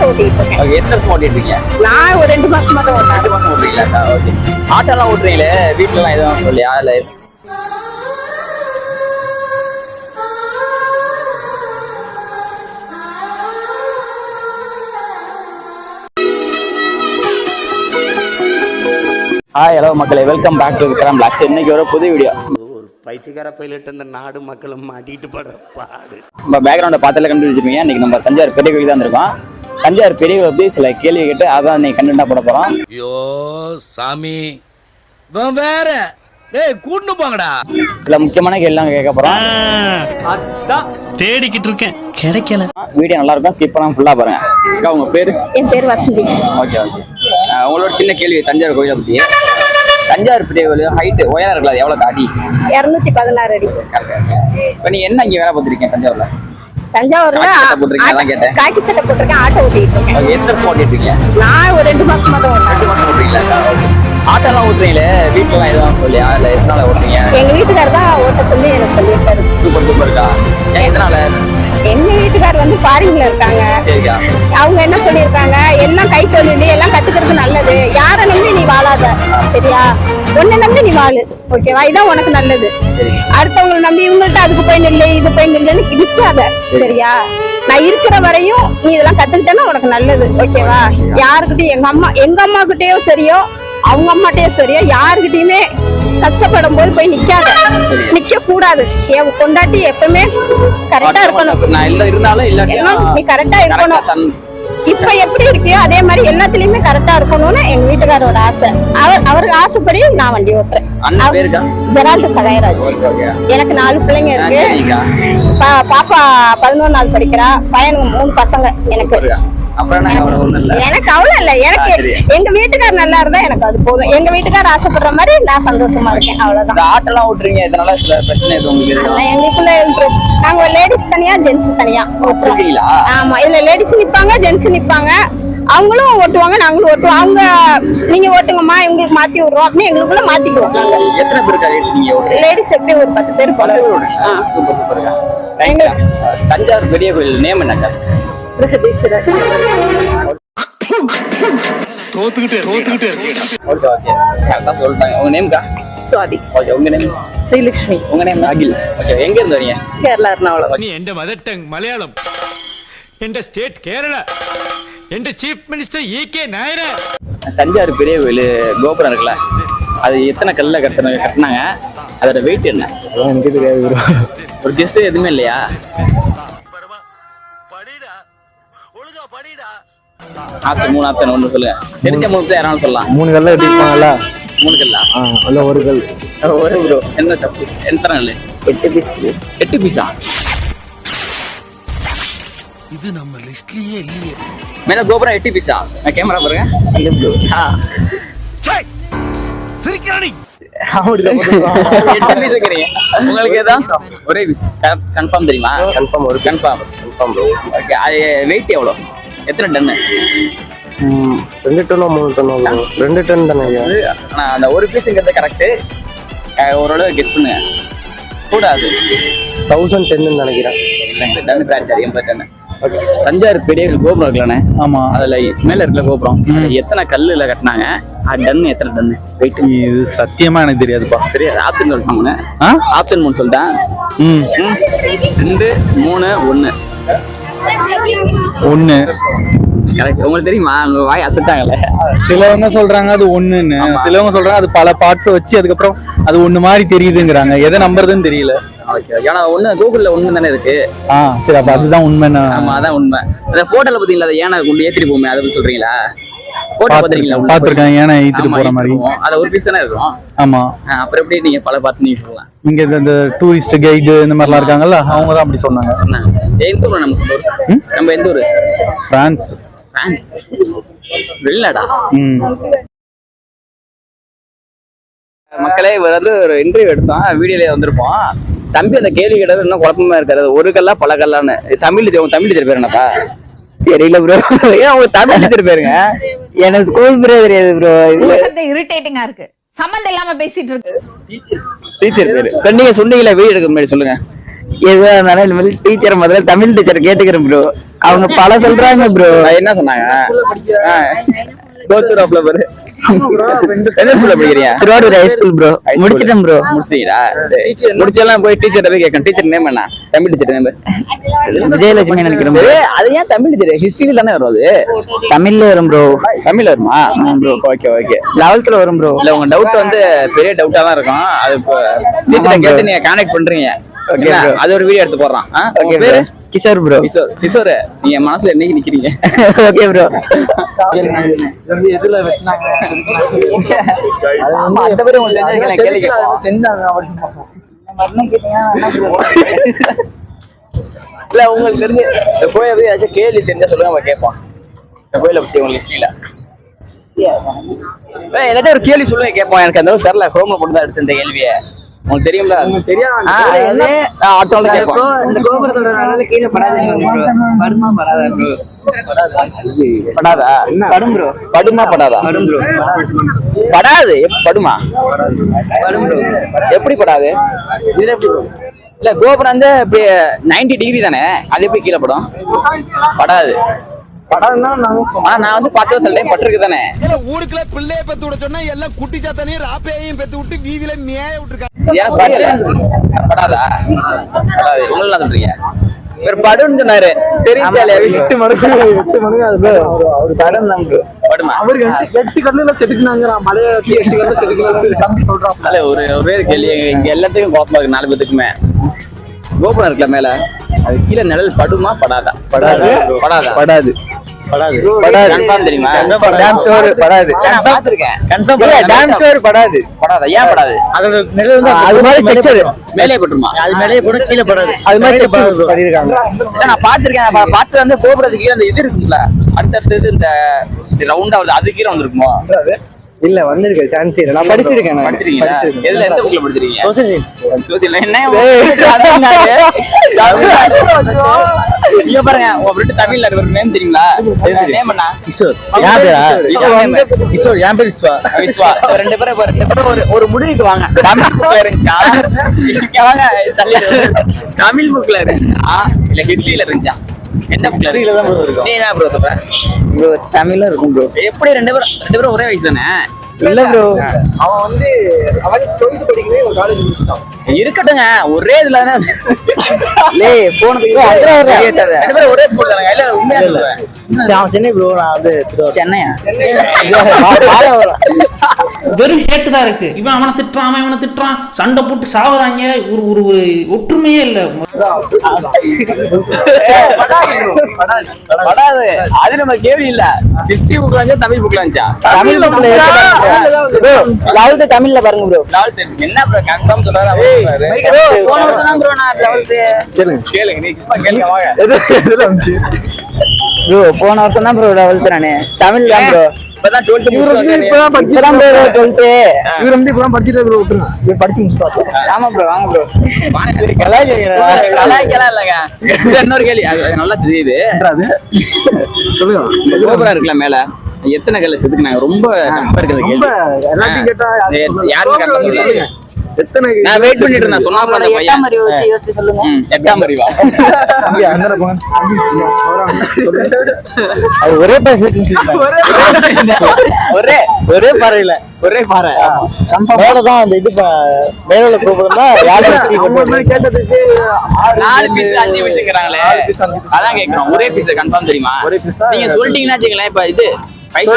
Auto ஓட்டிட்டு இருக்கேன் okay எத்தனை வருஷம் ஓட்டிட்டு இருக்கீங்க நான் ஒரு ரெண்டு மாசமா தான் ஓட்டேன் ரெண்டு மாசம் ஓட்டுறீங்களாக்கா ஓகே. ஆட்டோலாம் ஓட்டுறீங்களே? வீட்டுலலாம் எதுவும் சொல்லியா இல்லை. ஹாய் ஹலோ மக்களே. Welcome back to Vikram vlogs இன்னைக்கு ஒரு புது வீடியோ ஒரு பைத்தியக்கார பைலட் இந்த நாடு மக்களும் மாட்டிட்டு படுற பாடு. நம்ம பேக்ரவுண்டை பார்த்தாலே கண்டுபிடிச்சிருப்பீங்க. இன்னைக்கு நம்ம தஞ்சாவூர் பெரிய கோயில் தான் இருக்கோம் தஞ்சாவூர் பெரிய பற்றி சில கேள்வி கேட்டு அதான் இன்னைக்கு கண்டென்ட்டாக போட போகிறோம் ஐயோ சாமி. வேற. டேய் கூட்டு போங்கடா. சில முக்கியமான கேள்விலாம் கேட்க போகிறோம் தேடிக்கிட்டு இருக்கேன். கிடைக்கல. வீடியோ நல்லா இருக்கும். ஸ்கிப் பண்ணாமல் ஃபுல்லாக பாருங்க. அக்கா உங்கள் பேர்? என் பேர் வசந்தி. ஓகே ஓகே உங்களோட சின்ன கேள்வி தஞ்சாவூர் கோயிலை பற்றி தஞ்சாவூர் பெரிய கோயில் ஹைட்டு உயரம் இருக்கலாம் அது எவ்வளோ காட்டி இருநூத்தி பதினாறு அடி. இப்போ நீங்கள் என்ன இங்கே வேலை பார்த்துருக்கீங்க தஞ்சாவூரில்? தஞ்சாவூர்ல காக்கி சட்டை போட்டிருக்கேன் ஆட்டோ ஓட்டிட்டு இருக்கேன். ஓகே எத்தனை வருஷம் ஓட்டிட்டு இருக்கீங்க நான் ஒரு ரெண்டு மாசமா தான் ரெண்டு மாதம் ஓட்டுறீங்களா? ஆட்டோலாம் ஓட்டுறீங்களே? வீட்டிலலாம் எதுவும் சொல்லியா இல்லை எத்தனால ஓட்டுறீங்க? எங்க வீட்டுக்காரர் தான் ஓட்ட சொல்லி எனக்கு சொல்லியிருக்காரு. சூப்பர் சூப்பர்க்கா ஏன் எத்தனால வீட்டுக்காரர் வந்து ஃபாரின்ல இருக்காங்க. அவங்க என்ன சொல்லியிருக்காங்க? எல்லாம் கைத்தொழில் எல்லாம் கத்துக்கிறது நல்லது. யாரை நம்பி நீ வாழாத? சரியா? உன்னை நம்பி நீ வாழு. ஓகேவா இதான் உனக்கு நல்லது. அடுத்தவங்களை நம்பி இவங்கள்ட்ட அதுக்கு போய் நில்லு இது போய் நில்லுன்னு நிக்காத சரியா? நான் இருக்கிற வரையும் நீ இதெல்லாம் கத்துக்கிட்டேன்னா உனக்கு நல்லது. ஓகேவா யாருக்கிட்டையும் எங்க அம்மா எங்க அம்மா கிட்டயோ சரியோ அவங்க அம்மாட்டையோ சரியோ யாருக்கிட்டயுமே கஷ்டப்படும் போது போய் நிக்காத. நிக்க கூடாது என் கொண்டாட்டி எப்பவுமே கரெக்டா இருக்கணும். நீ கரெக்டா இருக்கணும். இப்ப எப்படி இருக்கியோ அதே மாதிரி எல்லாத்துலயுமே கரெக்டா இருக்கணும்னு எங்க வீட்டுக்காரோட ஆசை. அவர் அவருக்கு ஆசைப்படி நான் வண்டி ஓட்டுறேன். ஜெரால்டு சகாயராஜ். எனக்கு நாலு பிள்ளைங்க இருக்கு. பாப்பா பதினொன்னாவது படிக்கிறா. பையனுக்கு மூணு பசங்க எனக்கு. என்ன எனக்கு அவ்வளவு இல்ல. எனக்கு. எங்க வீட்டுக்கார் நல்லா இருந்தா எனக்கு அது போதும். எங்க வீட்டுக்கார் ஆசைப்படுற மாதிரி நான் சந்தோஷமா இருக்கேன். அவ்வளவுதான். இந்த ஆட்டோலாம் ஓட்டுறீங்க இதனால சில பிரச்சனை எதுவும் எங்களுக்குள்ள. நாங்க லேடிஸ் தனியா ஜென்ஸ் தனியா ஓட்டுறோம். இருக்கீங்களா ஆமா இதுல லேடிஸ் நிப்பாங்க ஜென்ஸ் நிப்பாங்க. அவங்களும் ஓட்டுவாங்க நாங்களும் ஓட்டுவோம். அவங்க நீங்க ஓட்டுங்கம்மா இவங்களுக்கு மாத்தி விடுறோம் அப்படின்னு எங்களுக்குள்ள மாத்திக்குவோம் லேடிஸ் எப்படி ஒரு பத்து பேர் போல தஞ்சாவூர் பெரிய கோயில் நேம் என்னக்கா பிரகதீஸ்வரர் தோத்துக்கிட்டே உங்க நேம்க்கா உங்க நேம் ஸ்ரீலக்ஷ்மி உங்க நேம் ஓகே எங்க இருந்து வரீங்க கேரளா எர்ணாகுளம் நீ எந்த மதட்டங் மலையாளம் எந்த ஸ்டேட் கேரளா எந்த chief minister E K Nair Thanjavur பெரிய கோயில் கோபுரம் இருக்குல்ல அது எத்தனை கல்ல கட்டின கட்டினாங்க அதோட வெயிட் என்ன எனக்கு தெரியாது ஒரு கெஸ்ட் எதுவுமே இல்லையா ஆப்ஷன் மூணு ஆப்ஷன் ஒன்று சொல்லுங்க தெரிஞ்ச மூணு யாராலும் சொல்லலாம். மூணு கல்ல ஒரு மேல கோபுரம் எட்டு பீஸா கேமரா பாருங்க. அந்த ப்ளூ உங்களுக்கு ஏதா ஒரே பீஸ் கன்ஃபார்ம் தெரியுமா? கன்ஃபார்ம் ஒரு கன்ஃபார்ம் ஓகே வெயிட் எவ்வளோ எத்தனை டன்னு ரெண்டு டன்னோ மூணு டன்னோ. ரெண்டு டன் தானே ஐயா? ஆனால் அந்த ஒரு பீஸுங்கிறது கரெக்டு ஓரளவு கெஸ் பண்ணுங்க. கூடாது. தௌசண்ட் டென்னு நினைக்கிறேன். டன்னு சாரி சாரி எண்பது டன்னு தஞ்சாவூர் பெரிய கோபுரம் இருக்குல்லண்ணே ஆமா. அதுல மேல இருக்கிற கோபுரம்? எத்தனை கல்லுல கட்டினாங்க? அது டன் எத்தனை டன்? வெயிட் இது சத்தியமா எனக்கு தெரியாதுப்பா. தெரியாது ஆப்ஷன் சொல்லிட்டாங்க ஆ? ஆப்ஷன் மூணு சொல்லிட்டேன். ம் ம். ரெண்டு மூணு ஒண்ணு. ஒண்ணு. கரெக்ட் உங்களுக்கு தெரியுமா? உங்க வாய் அசைச்சாங்கல்ல சிலவங்க சொல்றாங்க அது ஒண்ணுன்னு. சிலவங்க சொல்றாங்க அது பல பார்ட்ஸ் வச்சு அதுக்கப்புறம் அது ஒண்ணு மாதிரி தெரியுதுங்கிறாங்க. எதை நம்புறதுன்னு தெரியல. ஏன்னா ஒண்ணு கூகுள்ல ஒண்ணு தானே இருக்கு? ஆ சரி அப்ப அதுதான் உண்மை ஆமா அதான் உண்மை. அந்த போட்டோல பாத்தீங்களா அதை ஏன்னா கொண்டு ஏத்திட்டு போமே அதை சொல்றீங்களா? பாத்திருக்கேன் ஏன்னா ஆமா, போற மாதிரி. இருக்கும். அது ஒரு பீஸ் தானே இருக்கும்? ஆமா. ஆ, அப்புறம் எப்படி நீங்க பல பார்த்து நீங்க சொல்லலாம் இங்க இந்த- டூரிஸ்ட் கைடு இந்த மாதிரிலாம் இருக்காங்கல்ல அவங்க தான் அப்படி சொன்னாங்க. எந்த ஊர்? நம்ம நம்ம எந்த ஊர்? பிரான்ஸ் பிரான்ஸ் வெளிநாடா ம். மக்களே இவர் வந்து ஒரு இன்டர்வியூ எடுத்தோம் வீடியோல வந்திருப்போம் தம்பி அந்த கேள்வி கேட்டது இன்னும் குழப்பமா இருக்காரு ஒரு கல்லா பல கல்லான்னு. தமிழ் தமிழ் பேர் என்னப்பா? தெரியல ப்ரோ ஏன் உங்க தமிழ் டீச்சர் பேருங்க? எனக்கு ஸ்கூல் பேரே தெரியாது ப்ரோ சத்தம் இரிட்டேட்டிங்கா இருக்கு. சம்மந்தம் இல்லாம பேசிட்டு இருக்கு. டீச்சர் பேரு. இப்ப நீங்க சொன்னீங்களா வீடியோ எடுக்க முன்னாடி சொல்லுங்க. எதுவா இருந்தாலும் இந்த மாதிரி டீச்சர் முதல்ல தமிழ் டீச்சர் கேட்டுக்கிறேன் ப்ரோ அவங்க பல சொல்றாங்க ப்ரோ என்ன சொன்னாங்க? ஸ்கூல்ல படிக்கிறீங்க திருவாரூர் ஹை ஸ்கூல் ப்ரோ முடிச்சிட்டேன் ப்ரோ முடிச்சிட்டீங்களா சரி. முடிச்செல்லாம் போய் டீச்சர் போய் கேட்கணும். டீச்சர் நேம் என்ன? தமிழ் டீச்சர் நேம் விஜயலட்சுமி நினைக்கிறேன் அது ஏன் தமிழ் டீச்சர் ஹிஸ்டரியில தானே வரும் அது? தமிழ்ல வரும் ப்ரோ தமிழ்ல வருமா? ப்ரோ ஓகே ஓகே லெவல்த்ல வரும் ப்ரோ இல்ல உங்க டவுட் வந்து பெரிய டவுட்டா தான் இருக்கும். அது டீச்சர் கேட்டு நீங்க கான்டாக்ட் பண்றீங்க ஓகே அது ஒரு வீடியோ எடுத்து போடுறான். ஓகே கிஷோர் ப்ரோ கிஷோர் கிஷோர் நீங்க மனசுல என்னைக்கு நிக்கிறீங்க? ஓகே ப்ரோ எதுல வெட்டினாங்க அந்த பேரு உங்களுக்கு கேள்வி இல்ல உங்களுக்கு தெரிஞ்சு இந்த கோயிலை பத்தி ஏதாச்சும் கேள்வி தெரிஞ்சா சொல்லுங்க நம்ம கேட்போம். இந்த கோயிலை பத்தி உங்களுக்கு ஹிஸ்டரியில ஏதாச்சும் ஒரு கேள்வி சொல்லுங்க கேட்போம். எனக்கு அந்த அளவுக்கு தெரியல ஹோம்ல போட்டு தான் எடுத்து இந்த கேள்வியை. உங்களுக்கு தெரியும்ல? தெரியாது. அடுத்தவங்க கேட்போம் இந்த கோபுரத்தோட நல்ல கீழே படாதுங்க ப்ரோ. வருமா படாதா ப்ரோ. படாதா. படும் ப்ரோ. படுமா படாதா? படும் ப்ரோ. படாது. படுமா? படும் ப்ரோ. எப்படி படாது? இதுல எப்படி படும்? இல்ல கோபுரம் வந்து இப்படி நைன்டி டிகிரி தானே? அது எப்படி கீழே படும்? படாது. நான் வந்து பத்து சில டைம் பட்டிருக்கு தானே? ஊருக்குள்ள பிள்ளைய பெத்து விட சொன்னா எல்லாம் குட்டி சாத்தானையும் ராப்பையையும் பெத்து விட்டு வீதியில மேய விட்டுருக்காங்க. எனக்கு படாதா? சொல்றீங்க? இவர் படுன்னு சொன்னாரு. தெரியும் எட்டு மணிக்கு எட்டு மணிக்கு அது bro, அவரு- அவரு படம் தான் எட்டு- கல்லுல செதுக்குனாங்கிறான் மலையை எட்டு கல்லுல செதுக்குனாங்க தம்பி சொல்றான் அல்ல ஒரு ஒரே கேள்வி. இங்க எல்லாத்துக்கும் கோபமா இருக்கு நாலு பேத்துக்குமே. கோபுரம் இருக்குல்ல மேல? அது கீழே நிழல் படுமா? படாதா. படாது. படாதா. படாது? படாது. கன்ஃபார்ம் தெரியுமா? ஷோர் படாது. ஷோர் படாதா. ஏன் படாது. அதோட நிழல் வந்து அது மாதிரி செக்சர் மேலே பட்டுமா அது மேலே கூட கீழே படாது. அது மாதிரி செக்சர் பண்ணிருக்காங்க இல்ல, நான் பாத்திருக்கேன் நான் பா- பார்த்து வந்து கோபுரத்துக்கு கீழே அந்த இது இருக்குல்ல அடுத்தடுத்தது இந்த ரவுண்டா வருது. அது கீழே வந்திருக்குமோ? இல்ல வந்திருக்கு சான்ஸ் இல்ல நான் படிச்சிருக்கேன். படிச்சிருக்கீங்களா? எந்த புக்ல படிச்சிருக்கீங்க. சோசியல் என்ன ஏய். தமிழ்நாடு? தமிழ்நாடு. இங்க பாருங்க உங்க ஃப்ரெண்ட் தமிழ்ல இருக்கிற நேம் தெரியுங்களா? நேம் என்ன கிஷோர். என் பேரா? கிஷோர். விஸ்வா. விஸ்வா. ரெண்டு பேரும் இப்ப ரெண்டு பேரும் ஒரு ஒரு முடிவுக்கு வாங்க. தமிழ் புக்ல இருந்துச்சா? இங்க வாங்க தள்ளி இரு. தமிழ் புக்ல இருந்துச்சா? இல்ல ஹிஸ்டரியில இருந்துச்சா? புக்ல. நீ என்ன ப்ரோ சொல்ற? ப்ரோ தமிழ்ல இருக்கும் ப்ரோ எப்படி ரெண்டு பேரும் ரெண்டு பேரும் ஒரே வயசு தானே? இல்ல ப்ரோ அவன் வந்து அவன் 12th படிக்கவே ஒரு காலேஜ் முடிச்சிட்டான். இருக்கட்டுங்க ஒரே இதுல ஒரே ஸ்கூல் தானங்க. இல்ல உண்மையா சென்னை ப்ரோ நான் வந்து சென்னையா? வெறும் ஹேட்டு தான் இருக்கு. இவன் அவனை திட்டுறான் அவன் இவனை திட்டுறான். சண்டை போட்டு சாவுறாங்க. ஒரு ஒரு ஒற்றுமையே இல்ல. படாது அது நம்ம கேள்வி இல்ல. ஹிஸ்டரி புக்ல இருந்துச்சா தமிழ் புக்ல இருந்துச்சா தமிழ் லெவல்த் தமிழ்ல பாருங்க ப்ரோ லெவல்த் என்ன ப்ரோ கன்ஃபார்ம் சொல்றாரு. போன வருஷம் தான் ப்ரோ நான் லெவல்த் கேளுங்க. கேளுங்க நீ சும்மா கேளுங்க வாங்க. எது எதுல வந்துச்சு ப்ரோ போன வருஷம் தான் ப்ரோ லெவல்த் நானு. தமிழ் தான் ப்ரோ இப்பதான் வந்து இப்பதான் படிச்சு இப்பதான் ப்ரோ டுவெல்த் இவர் வந்து இப்பதான் படிச்சுட்டு ப்ரோ விட்டுருங்க. இவர் படிச்சு முடிச்சுட்டா ஆமா ப்ரோ வாங்க ப்ரோ கலாய்க்கலாம் இல்லைங்க. இது இன்னொரு கேள்வி. அது நல்லா தெரியுது. சொல்லுங்க. கோபுரம் இருக்குல்ல மேல? எத்தனை கல்ல செதுக்குனாங்க ரொம்ப ரொம்ப கேள்வி. எல்லாத்தையும் கேட்டா. எத்தனை நான் வெயிட் பண்ணிட்டு இருந்தேன். சொன்னா அந்த எட்டாம் அறிவு வச்சு யோசிச்சு சொல்லுங்க. ம், எட்டாம் அறிவா? தம்பி, அந்தாண்ட போங்க. அவர் ஒரே பேசிட்டு ஒரே ஒரே பாறையில. ஒரே பாறை. மேலதான் அந்த இது மேல கோபுரம் தான் கேட்டதுக்கு நாலு பீஸ் அஞ்சு பீஸ்ங்கிறாங்களே அதான் கேக்குறோம். ஒரே பீஸ் கன்ஃபார்ம் தெரியுமா? ஒரே ஆ? நீங்க சொல்லிட்டீங்கன்னா வச்சுங்களேன் இப்ப இது பைசா.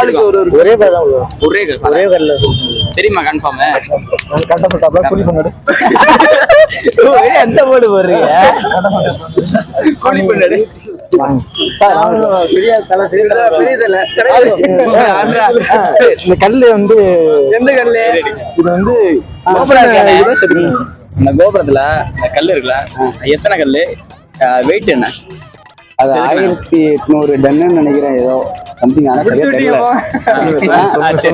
ஒரு ஒரு ஒரே பேர் தான் வரும். ஒரே கல் தெரியுமா கன்ஃபார்ம் கூலி எந்த போர்டு போடுறீங்க? கூலி இந்த கல்லு வந்து எந்த கல்லு? இது வந்து. இந்த கோபுரத்துல இந்த கல்லு இருக்குல்ல எத்தனை கல்லு? வெயிட் என்ன? அது ஆயிரத்தி எட்நூறு டன்னு நினைக்கிறேன் ஏதோ. சம்திங் ஆனா சரியா தெரியல.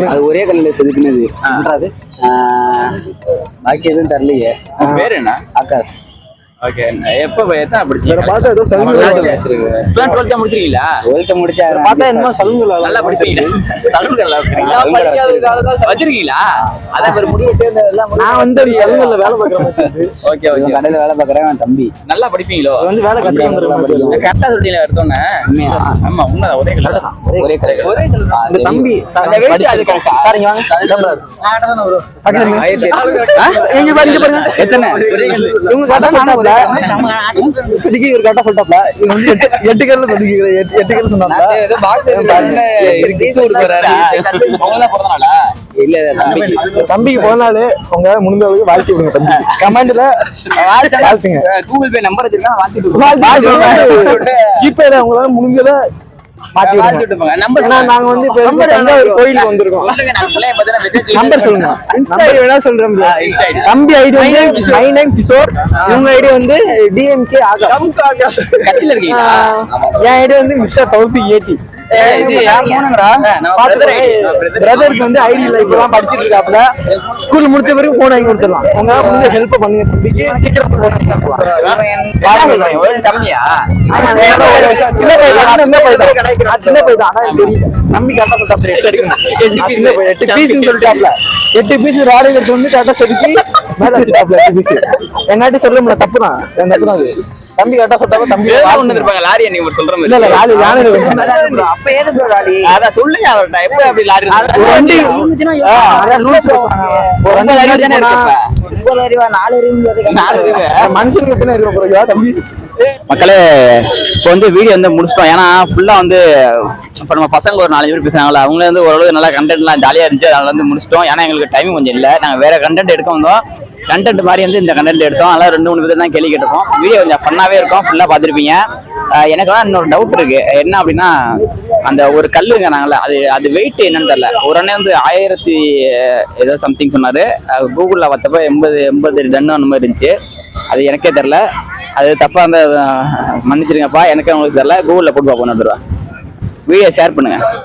அது ஒரே கல்லுல செதுக்குனது. ஆஹ், பாக்கி எதுவும் தரலையே. பேர் என்ன? ஆகாஷ். ஓகே எப்போ எத்தனை படிச்சீங்க? பார்த்தா ஏதோ முடிச்சிருக்கீங்களா? டுவெல்த் முடிச்சா பார்த்தா நல்லா படிப்பீங்களா சலுகை நல்லா சலுகை படிப்பீங்களா வச்சிருக்கீங்களா? இந்த நான் வந்து வேலை பார்க்குறேன் ஓகே ஓகே கடையில வேலை பார்க்கறேன் தம்பி. நல்லா படிப்பீங்களோ? வந்து வேலை கட்டி வந்துருக்கேன் கரெக்டா சொல்லிட்டீங்க எடுத்தோன்னே ஆமா உண்மைதான். ஒரே கலர் ஒரே கலர் இந்த தம்பி அந்த அது ஆ? சார் இங்க வாங்க. பாருங்க எத்தனை? இவங்க கரெக்டா சொன்னாப்ல இப்போதைக்கு இவர் கரெக்டா சொல்லிட்டாப்ல. வந்து எட்டு எட்டு சொல்லிக்கிறேன் எட்டு எட்டு கேர்ல சொன்னாப்ல. தம்பிக்கு தம்பிக்கு. பிறந்த நாள் உங்க முடிஞ்ச அளவுக்கு வாழ்க்கை விடுங்க தம்பி கமெண்ட்ல வாழ்த்துங்க. கூகுள் பே நம்பர் வச்சிருக்கா வாங்கிட்டு ஜிபேல உங்களால முடிஞ்சதை மாத்தி விடுங்க. நம்பர் நாங்க வந்து இப்ப தஞ்சாவூர் கோயிலுக்கு வந்திருக்கோம். நம்பர் சொல்லுங்க. இன்ஸ்டா ஐடி வேணா சொல்றேன். தம்பி ஐடி வந்து மை நேம் கிஷோர். இவங்க ஐடி வந்து டிஎம்கே ஆகாஷ். கட்சியில இருக்கீங்களா? என் ஐடி வந்து மிஸ்டர் தௌஃபிக் ஏடி. பிரதருக்கு வந்து ஐடி இல்ல இப்பதான் படிச்சிட்டு இருக்காப்ல ஸ்கூல் முடிச்ச பிறகு போன் வாங்கி கொடுத்துடலாம். உங்க வந்து ஹெல்ப் பண்ணுங்க தம்பிக்கு. சீக்கிரம் கம்மியா சின்ன பையன். தான், சின்ன பையன். தான். சின்ன பையன். தான், ஆனா எனக்கு தெரியும். தம்பி கரெக்டா சொல்லிட்டாப்ல, எட்டு பீஸ்னு சொல்லிட்டாப்ல. எட்டு பீஸ் ராடு எடுத்து வந்து கரெக்டா செதுக்கி மேல வச்சுட்டாப்ல, எட்டு பீஸ். என்னாட்டி சொல்ல முடியல, தப்புதான். என் தப்புதான் அது. தம்பி கரெக்டா சொல்லிட்டாப்ல, தம்பி ஒண்ணு இருப்பாங்க லாரியை நீங்க சொல்ற மாதிரி. இல்ல, இல்ல, ராடு யானை. அப்ப ஏது லாரி? அதான் சொல்லுங்க அவர்கிட்ட எப்ப அப்படி லாரி rules பேசுறாங்க. ஒரு அறிவு முன்னாடி தானே இருக்கு. ஒன்பது அறிவா நாலு அறிவு நாலு அறிவு. மனுஷனுக்கு எத்தனை இருக்க போறீங்க தம்பி? மக்களே இப்போ வந்து வீடியோ வந்து முடிச்சிட்டோம். ஏன்னா ஃபுல்லா வந்து இப்போ நம்ம பசங்க ஒரு நாலு பேர் பேசுனாங்களா அவங்களே வந்து ஓரளவு நல்லா கண்டென்ட்லாம் ஜாலியாக இருந்துச்சு. அதனால வந்து முடிச்சிட்டோம். ஏன்னா எங்களுக்கு டைம் கொஞ்சம் இல்லை. நாங்கள் வேற கண்டென்ட் எடுக்க வந்தோம். கண்டென்ட் மாதிரி வந்து இந்த கண்டென்ட் எடுத்தோம். அதெல்லாம் ரெண்டு மூணு பேர் தான் கேள்வி கேட்டிருக்கோம். வீடியோ கொஞ்சம் ஃபன்னாகவே இருக்கும். ஃபுல்லாக பார்த்துருப்பீங்க. எனக்குலாம் இன்னொரு டவுட் இருக்குது என்ன அப்படின்னா அந்த ஒரு கல்லுங்க நாங்களே அது அது வெயிட் என்னன்னு தெரில ஒரு அண்ணன் வந்து ஆயிரத்தி ஏதோ சம்திங் சொன்னார். கூகுளில் பார்த்தப்ப எண்பது எண்பது டன் அந்த மாதிரி இருந்துச்சு. அது எனக்கே தெரில அது தப்பாக அந்த மன்னிச்சிருங்கப்பா. எனக்கே உங்களுக்கு தெரில கூகுளில் போட்டு பார்ப்போம் வந்துடுவேன் வீடியோ ஷேர் பண்ணுங்கள்